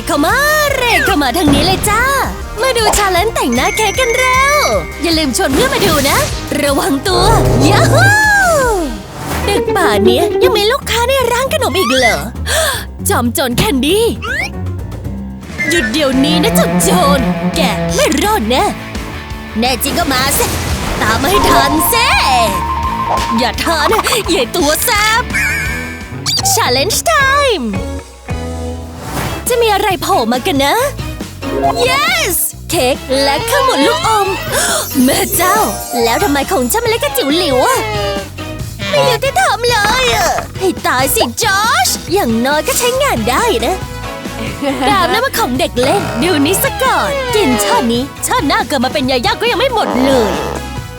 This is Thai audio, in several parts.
กเข้ามา เรกเข้ามาทางนี้เลยจ้า มาดูชาเลนจ์แต่งหน้าเค้กกันเร็ว อย่าลืมชวนเพื่อนมาดูนะ ระวังตัวยาฮูดึกป่านนี้ยังมีลูกค้าในร้านขนมอีกเหรอ จอมโจรแคนดี้ หยุดเดี๋ยวนี้นะจุดโจร แกไม่รอดแน่ แน่จริงก็มาสิตามมาให้ทันเซอย่าทานใหญ่ตัวแซบ Challenge time จะมีอะไรโผล่มากันนะ Yes เค้กและข้าวหมดลูกอม แม่เจ้า แล้วทำไมของฉันมันเล็กกระจิ๋วหลิวอะไม่อยากจะทำเลยอะให้ตายสิจอชอย่างน้อยก็ใช้งานได้นะดาบนั่นมันของเด็กเล่นดูนี้ซะก่อน กินชาตินี้ชาติหน้าเกิดมาเป็นยาย่าก็ยังไม่หมดเลย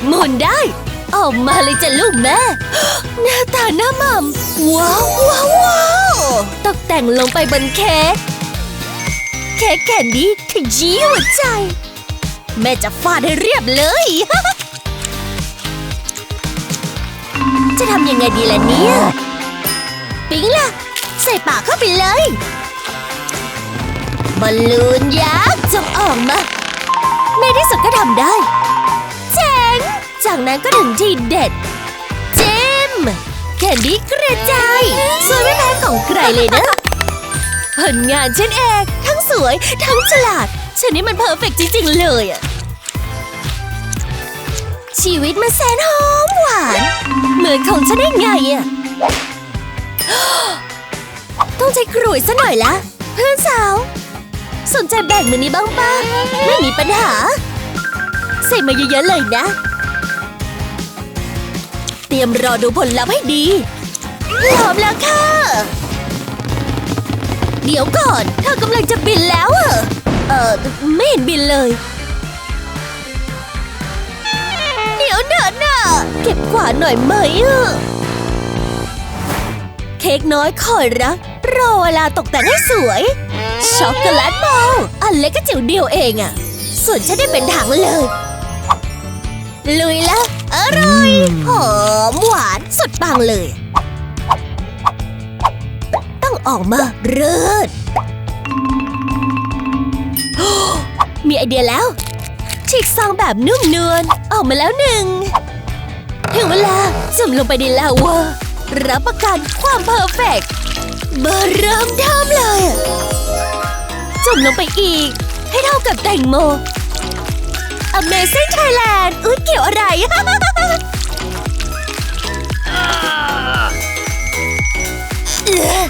หมุนได้ออกมาเลยจ้ะลูกแม่ หน้าตาหน้าหม่ำว้าวว้าวว้าวตกแต่งลงไปบนเค้ก เค้กแคนดี้ขยี้หัวใจ แม่จะฟาดให้เรียบเลย จะทำยังไงดีล่ะเนี่ย ปิ๊งล่ะ ใส่ปากเข้าไปเลย บอลลูนยักษ์จงออกมาในที่สุดก็ทำได้ เจ๋ง จากนั้นก็ถึงที่เด็ด เจมแคนดี้กระจายสวยไม่แพ้ของใครเลยนะ ผลงานฉันเองทั้ง สวย ทั้งฉลาด ฉันนี่มันเพอร์เฟกต์จริงๆเลยอะชีวิตมันแสนหอมหวาน เหมือนของฉันได้ไงอะต้องใช้กรวยซะหน่อยละ เพื่อนสาว สนใจแบ่งมือนี้บ้างปะไม่มีปัญหา ใส่มาเยอะๆเลยนะ เตรียมรอดูผลลัพธ์ให้ดีพร้อมแล้วค่ะ เดี๋ยวก่อนเธอกำลังจะบินแล้วเหรอเออไม่เห็นบินเลย เดี๋ยวเดินน่ะเก็บกวาดหน่อยไหมอะเค้กน้อยคอยรักรอเวลาตกแต่งให้สวย ช็อกโกแลตบอลอันเล็กก็จิ๋วเดียวเองอะส่วนฉันได้เป็นถังเลย ลุยละอร่อยหอมหวานสุดปังเลย ออกมาเริศมีไอเดียแล้ว ฉีกซองแบบนุ่มนวลออกมาแล้วหนึ่งถึงเวลาจุ่มลงไปในลาวารับประกันความเพอร์เฟกต์เบอร์เริ่มทำเลย จุ่มลงไปอีก ให้เท่ากับแตงโม Amazing Thailand อุ้ยเกี่ยวอะไร เออ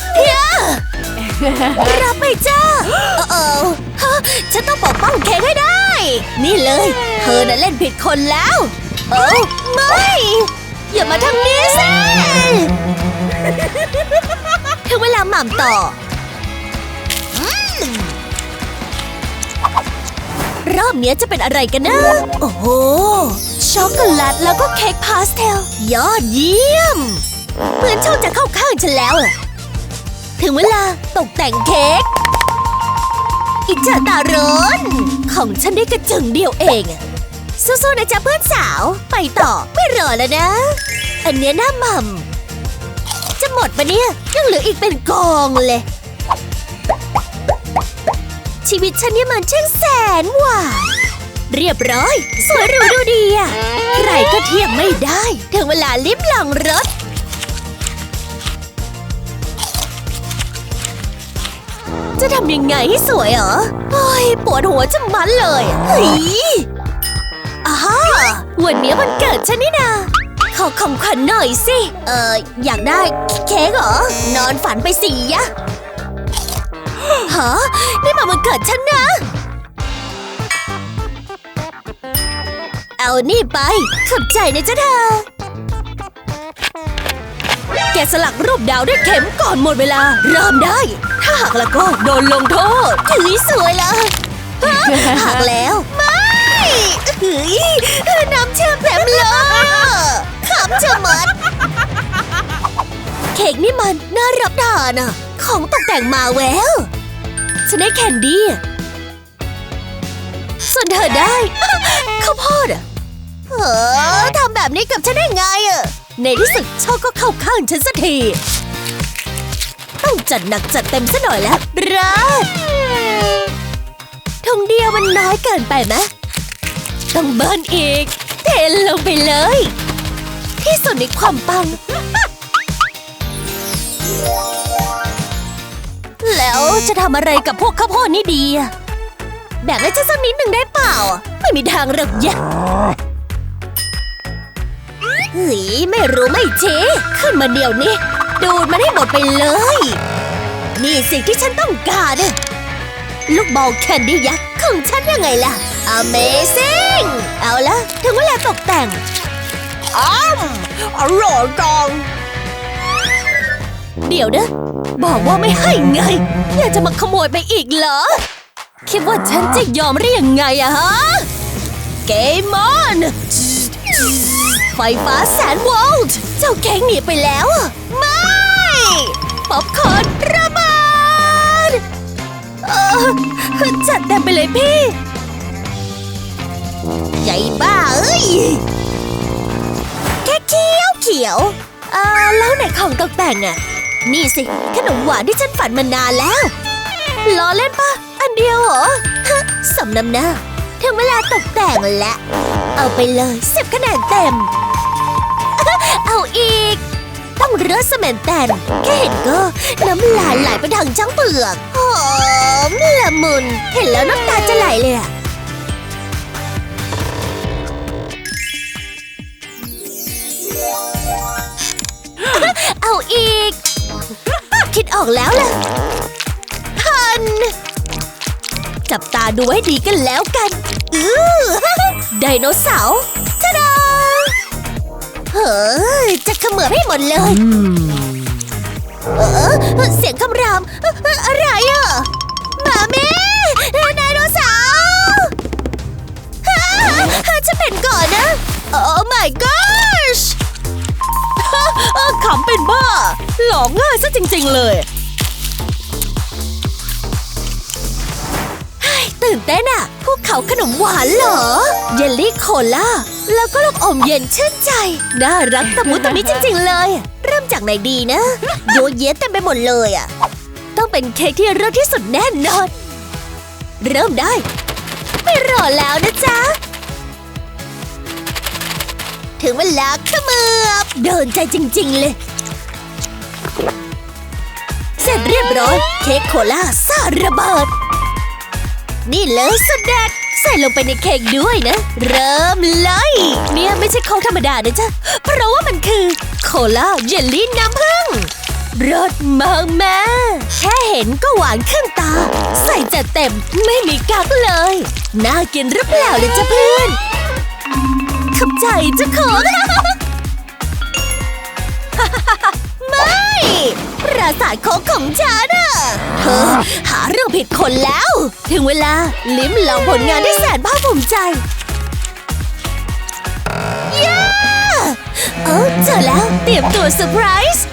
รับไปจ้าเออฮะฉันต้องปกป้องเค้กให้ได้ นี่เลย เธอน่ะเล่นผิดคนแล้ว โอ้ไม่ อย่ามาทางนี้สิถึงเวลาหม่ำต่ออืมรอบเนี้ยจะเป็นอะไรกันนะ โอ้โห ช็อกโกแลตแล้วก็เค้กพาสเทล ยอดเยี่ยม เหมือนโชคจะเข้าข้างฉันแล้วอะ ถึงเวลาตกแต่งเค้ก อิจฉาตาร้อนของฉันได้กระจึงเดียวเอง สู้ๆนะจ๊ะเพื่อนสาว ไปต่อไม่รอแล้วนะ อันเนี้ยหน้าหม่ำจะหมดปะเนี่ยยังเหลืออีกเป็นกองเลย ชีวิตฉันเนี่ยมันช่างแสนหวานเรียบร้อย สวยหรูดูดีอะใครก็เทียบไม่ได้ ถึงเวลาลิ้มลองรส จะทำยังไงให้สวยเหรอโอ้ยปวดหัวจะมันเลยเฮ้ยอาฮาวันนี้วันเกิดฉันนี่นาขอของขวัญหน่อยสิ เอ่ออยากได้เค้กเหรอ นอนฝันไปสิยะฮะนี่มาวันเกิดฉันนะ เอานี่ไป ขอบใจนะจ๊ะเธอ แกสลักรูปดาวด้วยเข็มก่อนหมดเวลา เริ่มได้ ถ้าหักแล้วก็โดนลงโทษถือสวยละหักแล้ว ไม่เฮ้ยน้ำเชื่อมเต็มเลยขำจะมัดเค้กนี่มันน่ารับทานอะของตกแต่งมาแววฉันได้แคนดี้ส่วนเธอได้ข้าวโพดอะเออทำแบบนี้กับฉันได้ไงอะ ในที่สุดโชคก็เข้าข้างฉันสักที ต้องจัดหนักจัดเต็มซะหน่อยแล้วรัดถุงเดียวมันน้อยเกินไปไหมต้องเบิร์นอีก เทลงไปเลย ที่สุดในความปัง แล้วจะทำอะไรกับพวกข้าวโพดนี่ดีอะแบ่งให้ฉันสักนิดหนึ่งได้เปล่า ไม่มีทางหรอกยะ เฮ้ยไม่รู้ไม่เจ๊ขึ้นมาเดี๋ยวนี้ ดูดมันให้หมดไปเลย นี่สิ่งที่ฉันต้องการอะลูกบอลแคนดี้ยักษ์ของฉันยังไงล่ะ Amazing เอาละถึงเวลาตกแต่งอ้มอร่อยจังเดี๋ยวนะ บอกว่าไม่ให้ไง อยากจะมาขโมยไปอีกเหรอ คิดว่าฉันจะยอมได้ยังไงอะฮะ เกมอน ไฟฟ้าแสนโวลต์เจ้าแก๊งหนีไปแล้ว ไม่ ป๊อปคอร์นระเบิดเออจัดเต็มไปเลยพี่ ใหญ่บ้าเอ้ย แค่เขียวเขียวเอ่าแล้วไหนของตกแต่งอะนี่สิ ขนมหวานที่ฉันฝันมานานแล้ว ล้อเล่นปะอันเดียวเหรอสมน้ำหน้าถึงเวลาตกแต่งแล้ว เอาไปเลยสิบคะแนนเต็ม ต้องเรือสเมนแตนแค่เห็นก็น้ำลายไหลไปทางจ้างเปลือกหอมละมุน เห็นแล้วน้ำตาจะไหลเลยอะเอาอีก คิดออกแล้วล่ะพัน จับตาดูให้ดีกันแล้วกัน อือไดโนเสาร์ เฮ้ยจะเขมือบให้หมดเลย เออเสียงคำรามเอ่ออะไรอะหมาแม่ไดโนเสาร์ฮ่าฉันเป็นก่อนนะ โอ้ my gosh เออขำเป็นบ้า หลอกง่ายซะจริง ๆ เลยตื่นเต้นอะพวก เขาขนมหวานเหรอ เยลลี่โคลาแล้วก็ลูกอมเย็นชื่นใจ น่ารักตะมุตะมิจริง ๆ เลย เริ่มจากไหนดีนะโยเยะเต็มไปหมดเลยอะ ต้องเป็นเค้กที่เลิศที่สุดแน่นอน เริ่มได้ ไม่รอแล้วนะจ๊ะ ถึงเวลาขมือบเดินใจจริง ๆ เลย เสร็จเรียบร้อย เค้กโคลาซาระเบิด นี่เลยสุดเด็ดใส่ลงไปในเค้กด้วยนะ เริ่มเลย เนี่ยไม่ใช่โค้กธรรมดานะจ๊ะ เพราะว่ามันคือ โคลาเยลลี่น้ำผึ้งรสมากแม่แค่เห็นก็หวานขึ้นตา ใส่จัดเต็มไม่มีกักเลย น่ากินหรือเปล่าเลยจ้ะเพื่อนขอบใจเจ้าของ ปราสาทโคกของฉันอะเธอหาเรื่องผิดคนแล้ว ถึงเวลาลิ้มลองผลงานที่แสนภาคภูมิใจย้าเออเจอแล้วเตรียมตัวเซอร์ไพรส์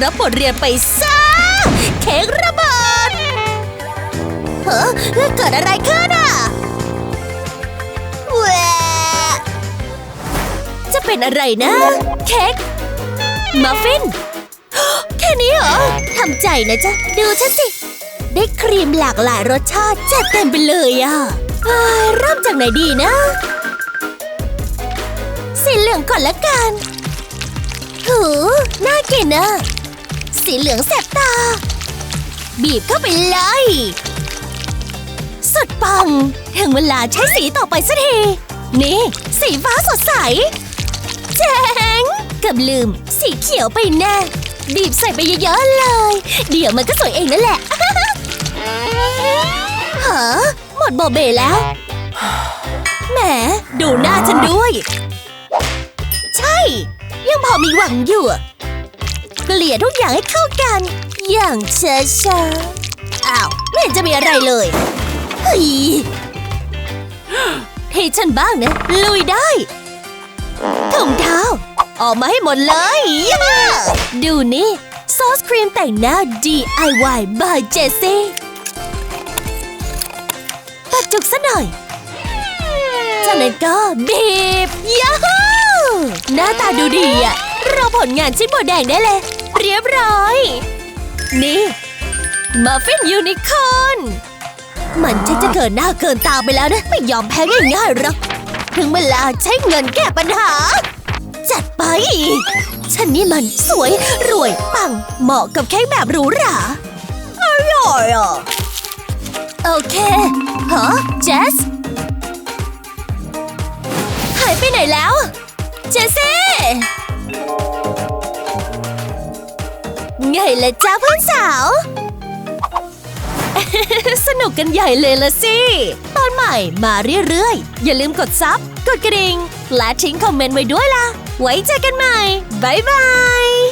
รับบทเรียนไปซะเค้กระเบิดเฮ้อเกิดอะไรขึ้นอะแหวะจะเป็นอะไรนะ เค้ก มัฟฟิน แค่นี้เหรอ ทำใจนะจ๊ะ ดูฉันสิ ได้ครีมหลากหลายรสชาติจัดเต็มไปเลยอะเริ่มจากไหนดีนะ สีเหลืองก่อนละกัน หูน่ากินนะ สีเหลืองแสบตา บีบเข้าไปเลย สุดปัง ถึงเวลาใช้สีต่อไปสักที นี่ สีฟ้าสดใส เจ๋ง เกับลืม สีเขียวไปแน่บีบใส่ไปเยอะๆเลย เดี๋ยวมันก็สวยเองนั่นแหละฮะหมดโบเบแล้ว แหม ดูหน้าฉันด้วย ใช่ ยังพอมีหวังอยู่ เกลี่ยทุกอย่างให้เข้ากัน อย่างช้าๆอ้าว ไม่เห็นจะมีอะไรเลยเฮ้ยให้ฉันบ้างนะ ลุยได้ถุงเท้า ออกมาให้หมดเลยย่าดูนี่ ซอสครีมแต่งหน้า DIY by Jessie ปัดจุกซะหน่อยจากนั้นก็บีบยาฮูหน้าตาดูดีอะรอผลงานชิ้นโบแดงได้เลย เรียบร้อย นี่มัฟฟินยูนิคอร์นมันชักจะเกินหน้าเกินตาไปแล้วนะ ไม่ยอมแพ้ง่ายๆหรอก ถึงเวลาใช้เงินแก้ปัญหา จัดไป ฉันนี่มันสวยรวยปัง เหมาะกับเค้กแบบหรูหราอร่อยอะ โอเคฮะเจสหายไปไหนแล้ว เจสซี่ไงละจ้าเพื่อนสาว สนุกกันใหญ่เลยละสิ ตอนใหม่มาเรื่อยๆ อย่าลืมกดซับ กดกระดิ่งและทิ้งคอมเมนต์ไว้ด้วยล่ะ ไว้เจอกันใหม่ บ๊ายบาย